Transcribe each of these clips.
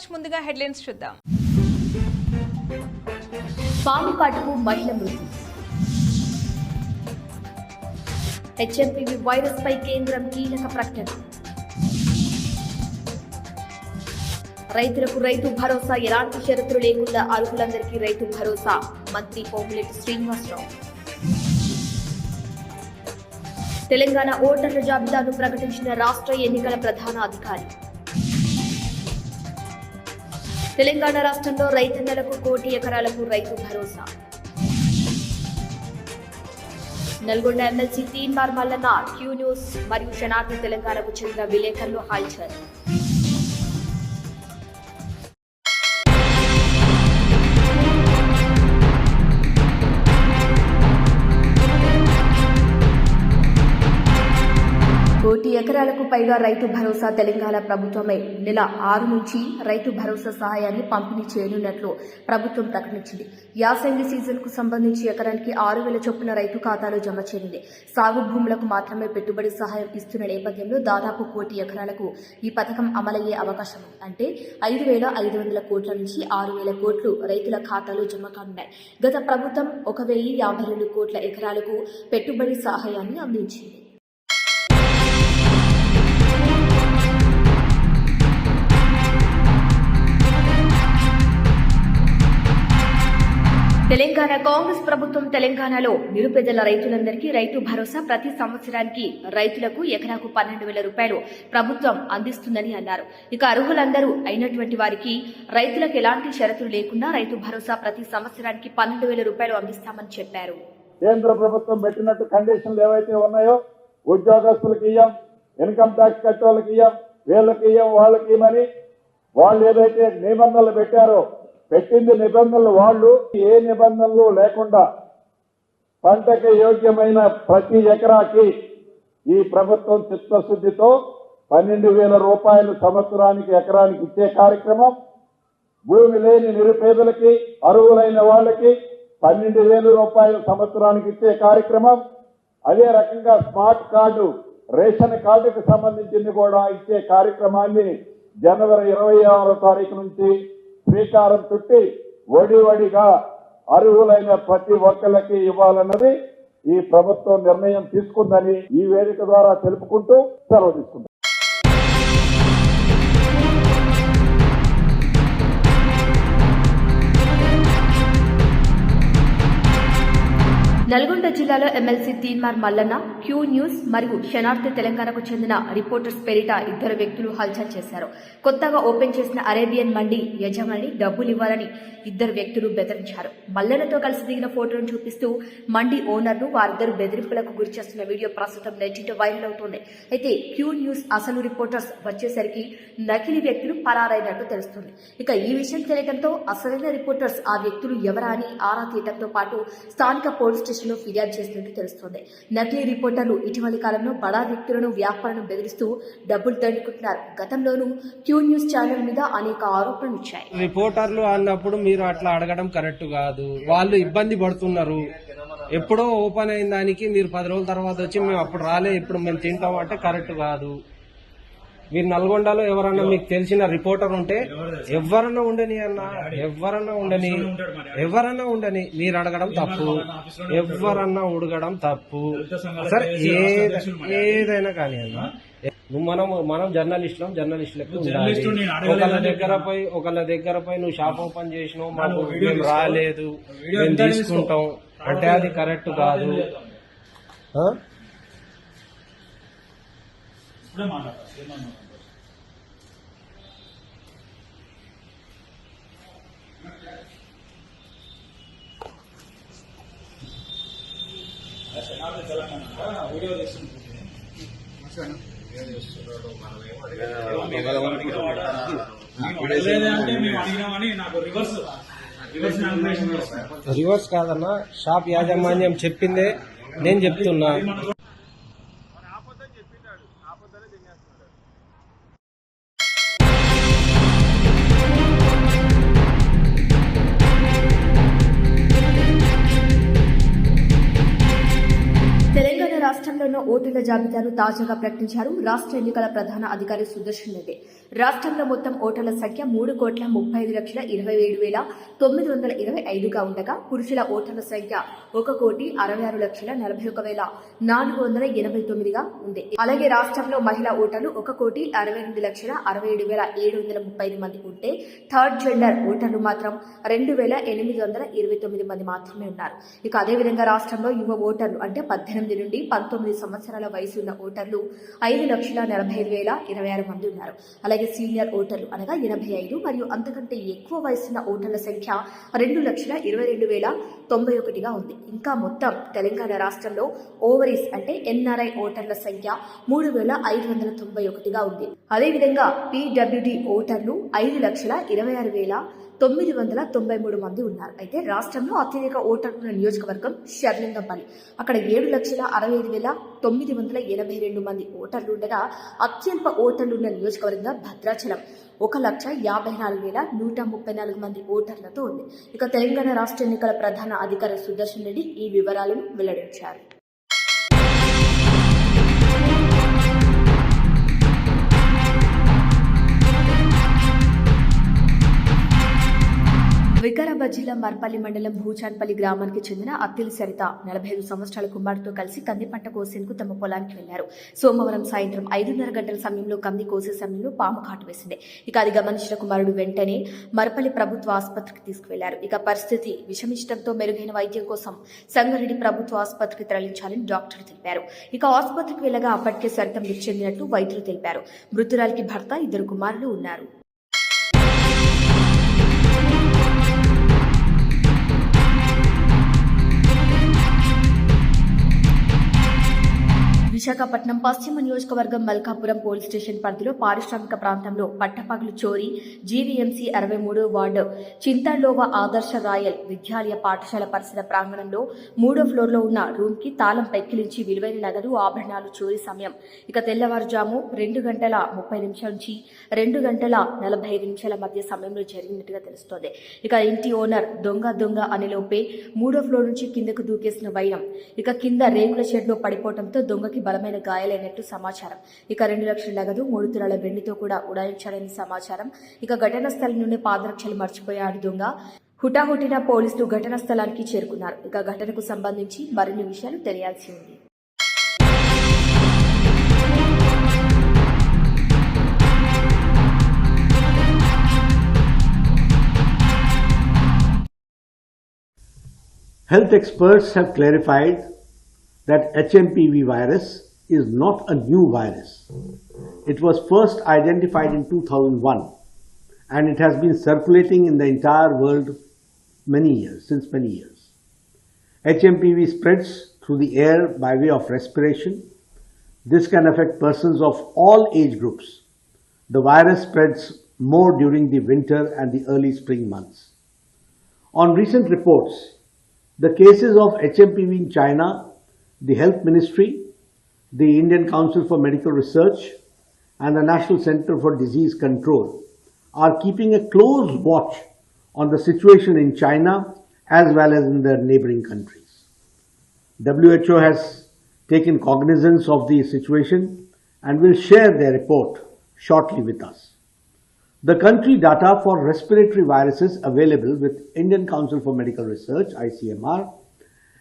Watch ముందుగా headlines చూద్దాం. పాలిపాటుకు మహిళ మృతి. హెచ్ఎంపివి వైరస్ పై కేంద్రం కీలక ప్రకటన. రైతులకు రైతు భరోసా ఎలాంటి షరతులు లేకుండా అర్హులందరికీ రైతు భరోసా మంత్రి పోములెట్టి శ్రీనివాసరావు. తెలంగాణ ఓటర్ల జాబితాను ప్రకటించిన రాష్ట్ర ఎన్నికల ప్రధాన అధికారి తెలంగాణ రాష్ట్రంలో రైతన్నలకు కోటి ఎకరాలకు Rythu Bharosa. Nalgonda MLC Teenmar Mallanna Q news మరియు శనార్థి తెలంగాణకు చెందిన విలేకరులు హాల్చర్ ఎకరాలకు పైగా రైతు భరోసా తెలంగాణ ప్రభుత్వమే. నెల ఆరు నుంచి రైతు భరోసా సహాయాన్ని పంపిణీ చేయనున్నట్లు ప్రభుత్వం ప్రకటించింది. యాసంగి సీజన్కు సంబంధించి ఎకరానికి ఆరు వేల చొప్పున రైతు ఖాతాలో జమ చేరింది సాగు భూములకు మాత్రమే పెట్టుబడి సహాయం ఇస్తున్న నేపథ్యంలో దాదాపు కోటి ఎకరాలకు ఈ పథకం అమలయ్యే అవకాశం అంటే ఐదు వేల ఐదు వందల కోట్ల నుంచి ఆరు వేల కోట్లు రైతుల ఖాతాలో జమ కానున్నాయి. గత ప్రభుత్వం ఒక వెయ్యి యాభై రెండు కోట్ల ఎకరాలకు పెట్టుబడి సహాయాన్ని అందించింది. తెలంగాణ కాంగ్రెస్ ప్రభుత్వం తెలంగాణలో నిరుపేదల రైతులందరికీ రైతు భరోసా ప్రతి సంవత్సరానికి రైతులకు ఎకరాకు పన్నెండు వేల రూపాయలు ప్రభుత్వం అందిస్తుందని అన్నారు. ఇక అర్హులందరూ అయినటువంటి వారికి రైతులకు ఎలాంటి షరతులు లేకుండా రైతు భరోసా ప్రతి సంవత్సరానికి పన్నెండు వేల రూపాయలు అందిస్తామని చెప్పారు. కేంద్ర ప్రభుత్వం పెట్టినట్టు కండిషన్లు ఏవైతే ఉన్నాయో ఉద్యోగస్తులకు ఇయ్యం ఇన్కమ్ ట్యాక్స్ కట్టే వాళ్ళకి ఇయ్యం వీళ్ళకి ఇయ్యం వాళ్ళకి ఇవ్వమని వాళ్ళు ఏదైతే నిబంధనలు పెట్టారో పెట్టింది నిబంధనలు వాళ్ళు ఏ నిబంధనలు లేకుండా పంటకి యోగ్యమైన ప్రతి ఎకరాకి ఈ ప్రభుత్వం చిత్తశుద్ధితో పన్నెండు వేల రూపాయలు సంవత్సరానికి ఎకరానికి ఇచ్చే కార్యక్రమం భూమి లేని నిరుపేదలకి అరువులైన వాళ్ళకి పన్నెండు వేల రూపాయలు సంవత్సరానికి ఇచ్చే కార్యక్రమం అదే రకంగా స్మార్ట్ కార్డు రేషన్ కార్డుకు సంబంధించింది కూడా ఇచ్చే కార్యక్రమాన్ని జనవరి ఇరవై ఆరో తారీఖు నుంచి శ్రీకారం చుట్టి వడివడిగా అర్హులైన ప్రతి ఒక్కరికి ఇవ్వాలన్నది ఈ ప్రభుత్వం నిర్ణయం తీసుకుందని ఈ వేదిక ద్వారా తెలుపుకుంటూ సెలవు తీసుకుంటాం నల్గొండ జిల్లాలో MLC Teenmar Mallanna Q news మరియు శనార్థి తెలంగాణకు చెందిన రిపోర్టర్స్ పేరిట ఇద్దరు వ్యక్తులు హల్చల్ చేశారు. కొత్తగా ఓపెన్ చేసిన అరేబియన్ మండి యజమాని డబ్బులు ఇవ్వాలని ఇద్దరు వ్యక్తులు బెదిరించారు. మల్లన్నతో కలిసి దిగిన ఫోటోను చూపిస్తూ మండి ఓనర్ను వారిద్దరు బెదిరింపులకు గురి చేస్తున్న వీడియో ప్రస్తుతం నెట్టింట వైరల్ అవుతోంది. అయితే క్యూ న్యూస్ అసలు రిపోర్టర్స్ వచ్చేసరికి నకిలీ వ్యక్తులు పరారైనట్టు తెలుస్తుంది. ఇక ఈ విషయం తెలియడంతో అసలైన రిపోర్టర్స్ ఆ వ్యక్తులు ఎవరా అని ఆరా తీయడంతో పాటు స్థానిక పోలీస్ స్టేషన్ పోలీసులు ఫిర్యాదు చేసినట్టు తెలుస్తోంది. నకిలీ రిపోర్టర్లు ఇటీవలి కాలంలో బడా వ్యక్తులను వ్యాపారులను బెదిరిస్తూ డబ్బులు దండుకుంటున్నారు గతంలోనూ క్యూ న్యూస్ ఛానల్ మీద అనేక ఆరోపణలు వచ్చాయి రిపోర్టర్లు అన్నప్పుడు మీరు అట్లా అడగడం కరెక్ట్ కాదు. వాళ్ళు ఇబ్బంది పడుతున్నారు. ఎప్పుడో ఓపెన్ అయిన దానికి మీరు పది రోజుల తర్వాత వచ్చి మేము అప్పుడు రాలే ఇప్పుడు మేము తింటాం అంటే కరెక్ట్ కాదు. మీరు నల్గొండలో ఎవరన్నా మీకు తెలిసిన రిపోర్టర్ ఉంటే ఎవరన్నా ఉండని అన్న ఎవరన్నా ఉండని ఎవరన్నా ఉండని మీరు అడగడం తప్పు. ఎవరన్నా ఉడగడం తప్పు. సరే ఏద- ఏదైనా కానీ అన్న నువ్వు మనం మనం జర్నలిస్టులం జర్నలిస్టులకు ఉండాలి. ఒకళ్ళ దగ్గర పోయి ఒకళ్ళ దగ్గర పోయి నువ్వు షాప్ ఓపెన్ చేసినావు మాకు మేము రాలేదు. మేము తీసుకుంటాం. అంటే అది కరెక్ట్ కాదు. ఆ? లేదంటే రివర్స్ కాదన్నా షాప్ యాజమాన్యం చెప్పిందే నేను చెప్తున్నా. ఓటర్ల జాబితాను తాజాగా ప్రకటించారు రాష్ట్ర ఎన్నికల ప్రధాన అధికారి సుదర్శన్ రెడ్డి. రాష్ట్రంలో మొత్తం ఓటర్ల సంఖ్య మూడు కోట్ల ముప్పై ఐదు లక్షల ఇరవై ఏడు వేల తొమ్మిది వందల ఇరవై ఐదుగా ఉండగా పురుషుల ఓటర్ల సంఖ్య ఒక కోటి అరవై ఆరు లక్షల నలభై ఒక వేల నాలుగు వందల ఎనభై తొమ్మిదిగా ఉంది. అలాగే రాష్ట్రంలో మహిళా ఓటర్లు ఒక కోటి అరవై ఎనిమిది లక్షల అరవై ఏడు వేల ఏడు వందల ముప్పై ఐదు మంది ఉంటే థర్డ్ జెండర్ ఓటర్లు మాత్రం రెండు వేల ఎనిమిది వందల ఇరవై తొమ్మిది మంది మాత్రమే ఉన్నారు. ఇక అదేవిధంగా రాష్ట్రంలో యువ ఓటర్లు అంటే పద్దెనిమిది నుండి పంతొమ్మిది సంవత్సరాలు వయసు ఉన్న ఓటర్లు ఐదు లక్షల నలభై ఐదు వేల ఇరవై ఆరు మంది ఉన్నారు. అలాగే సీనియర్ ఓటర్లు అనగా ఎనభై ఐదు మరియు అంతకంటే ఎక్కువ వయసున్న ఓటర్ల సంఖ్య రెండు లక్షల ఇరవై రెండు వేల తొంభై ఒకటిగా ఉంది. ఇంకా మొత్తం తెలంగాణ రాష్ట్రంలో ఓవరీస్ అంటే ఎన్ఆర్ఐ ఓటర్ల సంఖ్య మూడు వేల ఐదు వందల తొంభై ఒకటిగా ఉంది. అదేవిధంగా పీడబ్ల్యూడి ఓటర్లు ఐదు లక్షల ఇరవై ఆరు వేల తొమ్మిది వందల తొంభై మూడు మంది ఉన్నారు. అయితే రాష్ట్రంలో అత్యధిక ఓటర్ల నియోజకవర్గం షర్లింగంపల్లి. అక్కడ ఏడు లక్షల అరవై ఐదు వేల తొమ్మిది వందల ఎనభై రెండు మంది ఓటర్లు ఉండగా అత్యల్ప ఓటర్లు ఉన్న నియోజకవర్గంగా భద్రాచలం. ఒక లక్ష యాభై నాలుగు వేల నూట ముప్పై నాలుగు మంది ఓటర్లతో ఉంది. ఇక తెలంగాణ రాష్ట్ర ఎన్నికల ప్రధాన అధికారి సుదర్శన్ రెడ్డి ఈ వివరాలను వెల్లడించారు. వికారాబాద్ జిల్లా మర్పల్లి మండలం భూచాన్పల్లి గ్రామానికి చెందిన అత్తిలి సరిత నలభై ఐదు సంవత్సరాల కుమారుతో కలిసి కంది పంట కోసేందుకు తమ పొలానికి వెళ్ళారు. సోమవారం సాయంత్రం ఐదున్నర గంటల సమయంలో కంది కోసే సమయంలో పాము కాటు వేసింది. ఇక అది గమనించిన కుమారుడు వెంటనే మరపల్లి ప్రభుత్వ ఆసుపత్రికి తీసుకువెళ్ళారు. ఇక పరిస్థితి విషమించడంతో మెరుగైన వైద్యం కోసం సంగారెడ్డి ప్రభుత్వ ఆసుపత్రికి తరలించాలని డాక్టర్ తెలిపారు. ఇక ఆసుపత్రికి వెళ్ళగా అప్పటికే సరిత మృతి చెందినట్లు వైద్యులు తెలిపారు. మృతురాలికి భర్త ఇద్దరు కుమారులు ఉన్నారు. విశాఖపట్నం పశ్చిమ నియోజకవర్గం మల్కాపురం పోలీస్ స్టేషన్ పరిధిలో పారిశ్రామిక ప్రాంతంలో పట్టపగలు చోరీ జీవీఎంసీ అరవై మూడో వార్డు చింతల్లోవ ఆదర్శ రాయల్ విద్యాలయ పాఠశాల పరిసర ప్రాంగణంలో మూడో ఫ్లోర్లో ఉన్న రూమ్కి తాళం పెక్కిలించి విలువైన నగదు ఆభరణాలు చోరీ సమయం. ఇక తెల్లవారుజాము రెండు గంటల ముప్పై నిమిషాల నుంచి రెండు గంటల నలభై ఐదు నిమిషాల మధ్య సమయంలో జరిగినట్టుగా తెలుస్తోంది. ఇక ఇంటి ఓనర్ దొంగ దొంగ అనిలోపే మూడో ఫ్లోర్ నుంచి కిందకు దూకేసిన వైనం ఇక కింద రేకుల షెడ్లో పడిపోవడంతో దొంగకి బలమైన గాయాలైనట్టు సమాచారం. ఇక రెండు లక్షల నగదు మూడు తులాల వెండితో కూడా ఉడాయించాడని సమాచారం. ఇక ఘటనా స్థలం నుండి పాదరక్షలు మర్చిపోయాడు దొంగ. హుటాహుటిన పోలీసులు ఘటనా స్థలానికి చేరుకున్నారు. ఇక ఘటనకు సంబంధించి మరిన్ని విషయాలు తెలియాల్సి ఉంది. Health experts have clarified that HMPV virus is not a new virus. It was first identified in 2001 and it has been circulating in the entire world many years, since many years. HMPV spreads through the air by way of respiration. This can affect persons of all age groups. The virus spreads more during the winter and the early spring months. On recent reports, the cases of HMPV in China, the Health Ministry, the Indian Council for Medical Research, and the National Center for Disease Control are keeping a close watch on the situation in China as well as in their neighboring countries. WHO has taken cognizance of the situation and will share their report shortly with us. The country data for respiratory viruses available with Indian Council for Medical Research ICMR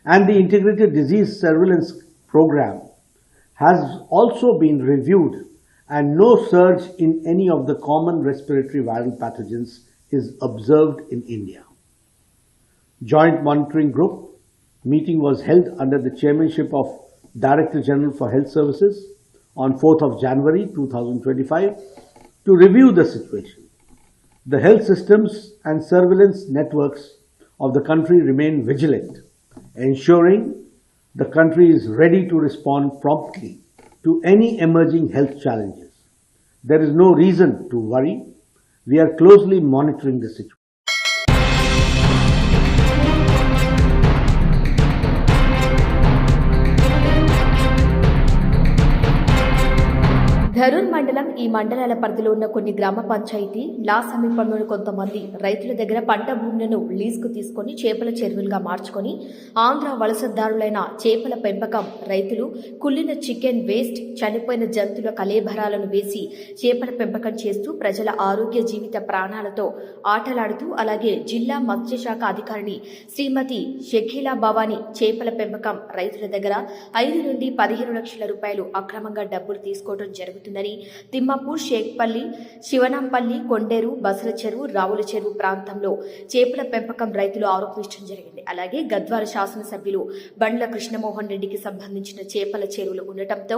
and the Integrated Disease Surveillance Program has also been reviewed and no surge in any of the common respiratory viral pathogens is observed in India. Joint Monitoring Group meeting was held under the chairmanship of Director General for Health Services on 4th of January 2025 to review the situation. The health systems and surveillance networks of the country remain vigilant, ensuring the country is ready to respond promptly to any emerging health challenges. There is no reason to worry. We are closely monitoring the situation. Dharur మండలం ఈ మండలాల పరిధిలో ఉన్న కొన్ని గ్రామ పంచాయతీ లా సమీపంలోని కొంతమంది రైతుల దగ్గర పంట భూములను లీజుకు తీసుకొని చేపల చెరువులుగా మార్చుకొని ఆంధ్ర వలసదారులైన చేపల పెంపకం రైతులు కుళ్ళిన చికెన్ వేస్ట్ చనిపోయిన జంతువుల కలేభరాలను వేసి చేపల పెంపకం చేస్తూ ప్రజల ఆరోగ్య జీవిత ప్రాణాలతో ఆటలాడుతూ అలాగే జిల్లా మత్స్యశాఖ అధికారిని శ్రీమతి షకీలా భవానీ చేపల పెంపకం రైతుల దగ్గర ఐదు నుండి పదిహేను లక్షల రూపాయలు అక్రమంగా డబ్బులు తీసుకోవడం జరుగుతుంది జరుగుతుందని తిమ్మాపూర్ షేక్పల్లి శివనంపల్లి కొండేరు బసల చెరువు రావుల చెరువు ప్రాంతంలో చేపల పెంపకం రైతులు ఆరోపించడం జరిగింది. అలాగే గద్వాల శాసనసభ్యులు బండ్ల కృష్ణమోహన్ రెడ్డికి సంబంధించిన చేపల చెరువులు ఉండటంతో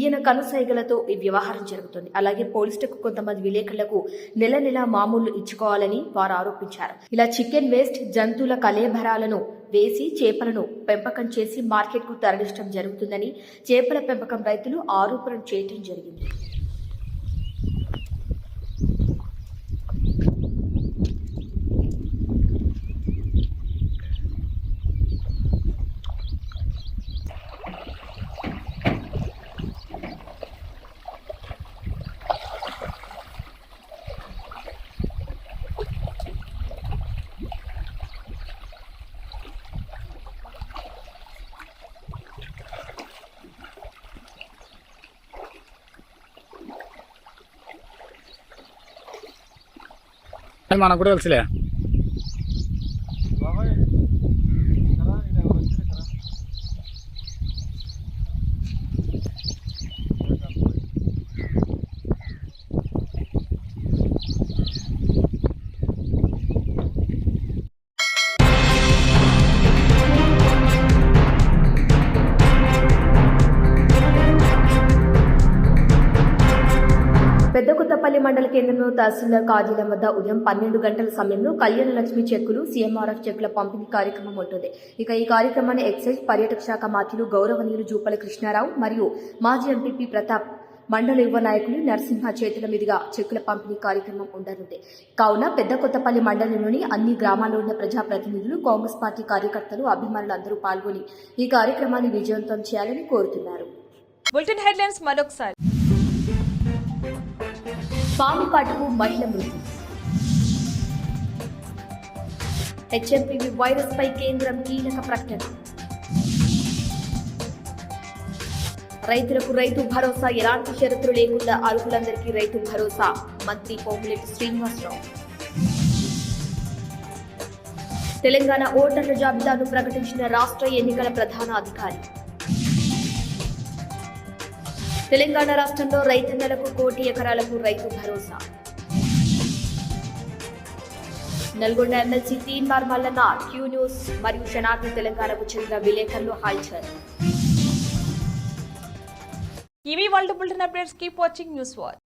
ఈయన కనుసైగలతో ఈ వ్యవహారం జరుగుతుంది. అలాగే పోలీసులకు కొంతమంది విలేకరులకు నెల నెల మామూలు ఇచ్చుకోవాలని వారు ఆరోపించారు. ఇలా చికెన్ వేస్ట్ జంతువుల కలేభరాలను వేసి చేపలను పెంపకం చేసి మార్కెట్కు తరలించడం జరుగుతుందని చేపల పెంపకం రైతులు ఆరోపణ చేయటం జరిగింది. మనకు కూడా కేంద్రంలో తహసీల్దార్ కార్యాలయం వద్ద ఉదయం పన్నెండు గంటల సమయంలో కళ్యాణ లక్ష్మి చెక్కులు సీఎంఆర్ఎఫ్ చెక్కుల పంపిణీ కార్యక్రమం ఉంటుంది. ఇక ఈ కార్యక్రమాన్ని ఎక్సైజ్ పర్యాటక శాఖ మంత్రులు గౌరవనీయులు జూపల కృష్ణారావు మరియు మాజీ ఎంపీపీ ప్రతాప్ మండల యువ నాయకులు నరసింహ చేతుల మీదుగా చెక్కుల పంపిణీ కార్యక్రమం ఉండనుంది. కావున పెద్ద కొత్తపల్లి మండలంలోని అన్ని గ్రామాల్లో ఉన్న ప్రజాప్రతినిధులు కాంగ్రెస్ పార్టీ కార్యకర్తలు అభిమానులు అందరూ పాల్గొని ఈ కార్యక్రమాన్ని విజయవంతం చేయాలని కోరుతున్నారు. బులెటిన్ హెడ్లైన్స్ మరొకసారి. పాము కాటుకు మహిళ మృతి. హెచ్ఎంపీవి వైరస్ పై కేంద్రం కీలక ప్రకటన. రైతులకు రైతు భరోసా ఎలాంటి షరతులు లేకుండా అర్హులందరికీ రైతు భరోసా? మంత్రి పోములెట్టి శ్రీనివాసరావు. తెలంగాణ ఓటర్ల జాబితాను ప్రకటించిన రాష్ట్ర ఎన్నికల ప్రధాన అధికారి తెలంగాణ రాష్ట్రంలో రైతన్నలకు కోటి ఎకరాలకు Rythu Bharosa. Nalgonda MLC Teenmar Mallanna Q news మరియు శనార్థి తెలంగాణకు చెందిన విలేకరులు హాల్చర్ ఇవి world bulletin updates. Keep watching news watch.